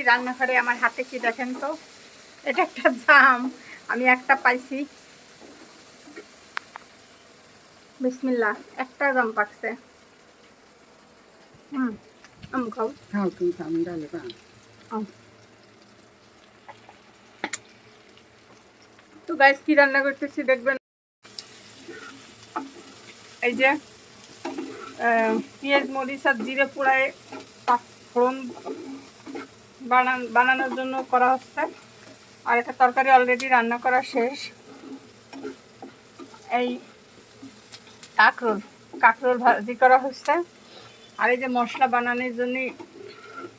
কি রান্নাঘরে আমার হাতে কি দেখেন তো? এটা একটা জাম। আমি একটা পাইছি। বিসমিল্লাহ একটা জাম পাকছে। হুম আম খাও। খাও তুমি খাও ডালে আম। তো গাইস কি রান্না করতেছি দেখবেন? এই যে পেঁয়াজ মরিচ আর জিরে পোড়ায় বানান বানানোর জন্য করা হচ্ছে। আর একটা তরকারি অলরেডি রান্না করা শেষ। এই কাঁকরোল কাঁকরোল ভাজি করা হচ্ছে। আর এই যে মশলা বানানোর জন্য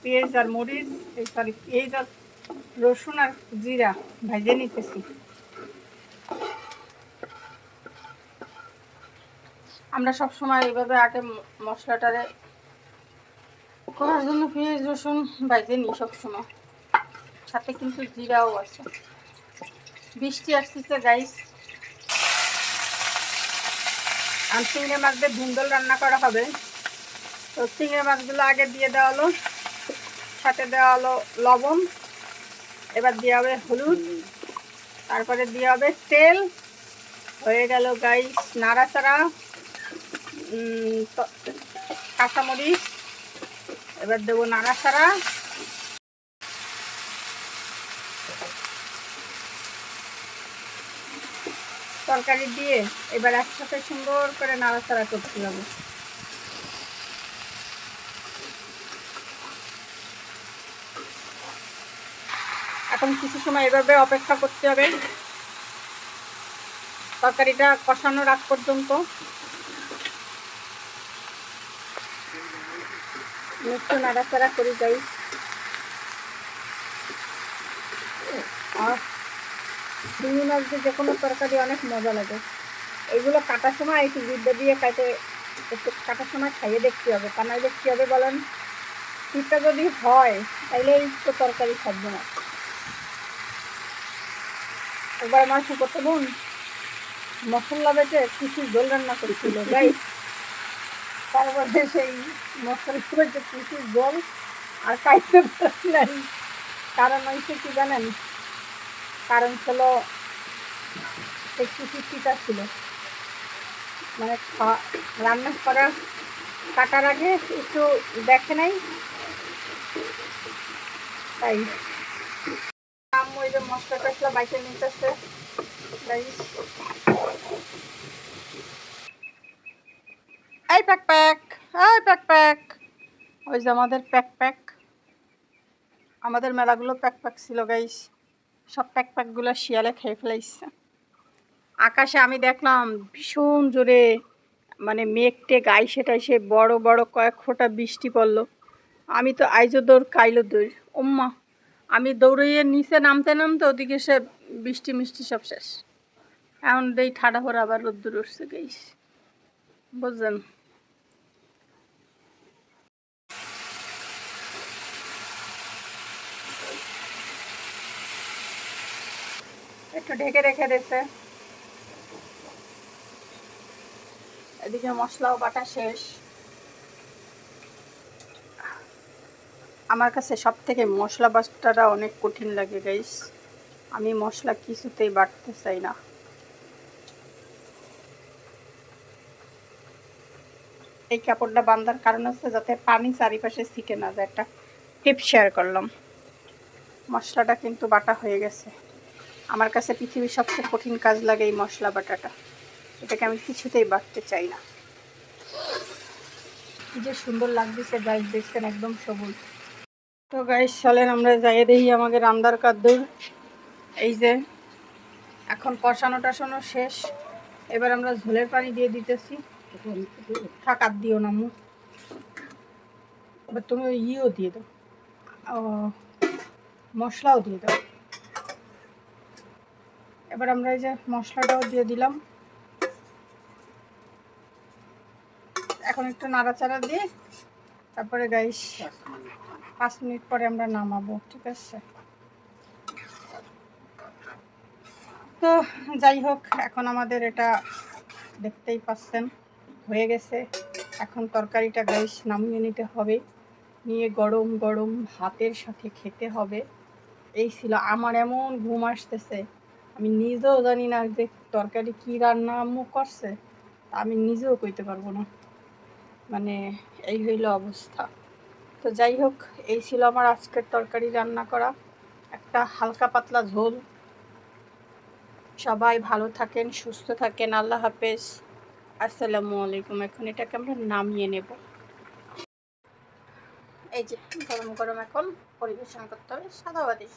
পেঁয়াজ আর মরিচ, এই সরি পেঁয়াজ আর রসুন আর জিরা ভেজে নিতেছি। আমরা সব সময় এইভাবে আগে মশলাটারে করার জন্য পেঁয়াজ, রসুন ভাজে নিই সবসময়। সাথে কিন্তু জিরাও আছে। বৃষ্টি আসতেছে গাইস আর চিংড়ি মাছ দিয়ে ধুন্দল রান্না করা হবে। তো চিংড়ি মাছগুলো আগে দিয়ে দেওয়া হলো। সাথে দেওয়া হলো লবণ। এবার দেওয়া হবে হলুদ। তারপরে দেওয়া হবে তেল। হয়ে গেল গাইস নাড়াচাড়া। কাঁচামরিচ। এবার দেবো নাড়াচাড়া। তরকারি দিয়ে এবার একসাথে সুন্দর করে নাড়াচাড়া করতে হবে। এখন কিছু সময় এভাবে অপেক্ষা করতে হবে। তরকারিটা কষানোর আগ পর্যন্ত। একটু নাড়াচাড়া করে যাই। চিংড়ি মাছ দিয়ে যে কোনো তরকারি অনেক মজা লাগে। এইগুলো কাটার সময় একটু বিদ্যা দিয়ে কাটে, একটু কাটার সময় খাইয়ে দেখতে হবে। তা নইলে কী হবে বলেন? শীতটা যদি হয় তাহলে এই তো তরকারি খাব না। একবার আমার কি করতে বোন মশলা বেটে কুচির দোল রান্না করেছিল যাই তারপরে সেই মশলা বেটে কুচির জল আর খাইতে পারি কারণ হয়েছে কি জানেন? কারণ ছিল কুচির টিটা ছিল। মানে রান্না করা কাটার আগে একটু দেখে নাই। তাই। আম্মু এই যে মশলা টসলা বাইকে নিতেছে। এই প্যাক প্যাক, এই প্যাক প্যাক। ওই যে আমাদের প্যাক প্যাক। আমাদের মেলাগুলো প্যাক প্যাক ছিল গাইস সব প্যাক প্যাকগুলো শিয়ালে খেয়ে ফেলাইছে। আকাশে আমি দেখলাম ভীষণ জোরে মানে মেঘটে গাই সেটা সে বড় বড় কয়েক ফোঁটা বৃষ্টি পড়ল। আমি তো আইজো দৌড় কাইলো দৌড় ওম্মা আমি দৌড়িয়ে নিচে নামতে নামতে ওদিকে সে বৃষ্টি মিষ্টি সব শেষ। এখন দেই ঠাডা ভরে আবার রোদ্দুর উঠছে গাইস বুঝলেন একটু ঢেকে রেখে দিয়েছে এদিকে মশলাও বাটা শেষ। আমার কাছে সব থেকে মশলা বাটাটা অনেক কঠিন লাগে গাইস আমি মশলা কিছুতেই বাটতে চাই না। এই কাপড়টা বাঁধার কারণ হচ্ছে যাতে পানি চারিপাশে ছিটে না যায়। একটা টিপ শেয়ার করলাম। মশলাটা কিন্তু বাটা হয়ে গেছে। আমার কাছে পৃথিবীর সবচেয়ে কঠিন কাজ লাগে এই মশলা বাটাটা। এটাকে আমি কিছুতেই বাটতে চাই না। কি যে সুন্দর লাগতেছে গাইস দেখছেন একদম সবুজ। তো গাইস চলেন আমরা যাইয়ে দেখি আমাকে রান্দার কাদ্দুর। এই যে এখন কষানো টাসানো শেষ। এবার আমরা ঝোলের পানি দিয়ে দিতেছি। থাক আর দিও না মু এবার তুমি ইয়েও দিয়ে দাও। মশলাও দিয়ে দাও। এবার আমরা এই যে মশলাটাও দিয়ে দিলাম। এখন একটু নাড়াচাড়া দিয়ে তারপরে গাইস পাঁচ মিনিট পরে আমরা নামাবো, ঠিক আছে? তো যাই হোক, এখন আমাদের এটা দেখতেই পাচ্ছেন, হয়ে গেছে। এখন তরকারিটা গাইস নামিয়ে নিতে হবে। নিয়ে গরম গরম ভাতের সাথে খেতে হবে। এই ছিল, আমার এমন ঘুম আসতেছে। আমি নিজেও জানি না যে তরকারি কী রান্না আম্মু করছে আমি নিজেও কইতে পারব না। মানে এই হইল অবস্থা। তো যাই হোক, এই ছিল আমার আজকের তরকারি রান্না করা। একটা হালকা পাতলা ঝোল। সবাই ভালো থাকেন, সুস্থ থাকেন, আল্লাহ হাফেজ। আসসালামু আলাইকুম। এখন এটাকে আমরা নামিয়ে নেব। এই যে গরম গরম এখন, পরিবেশন করতে হবে, সাদা বাতি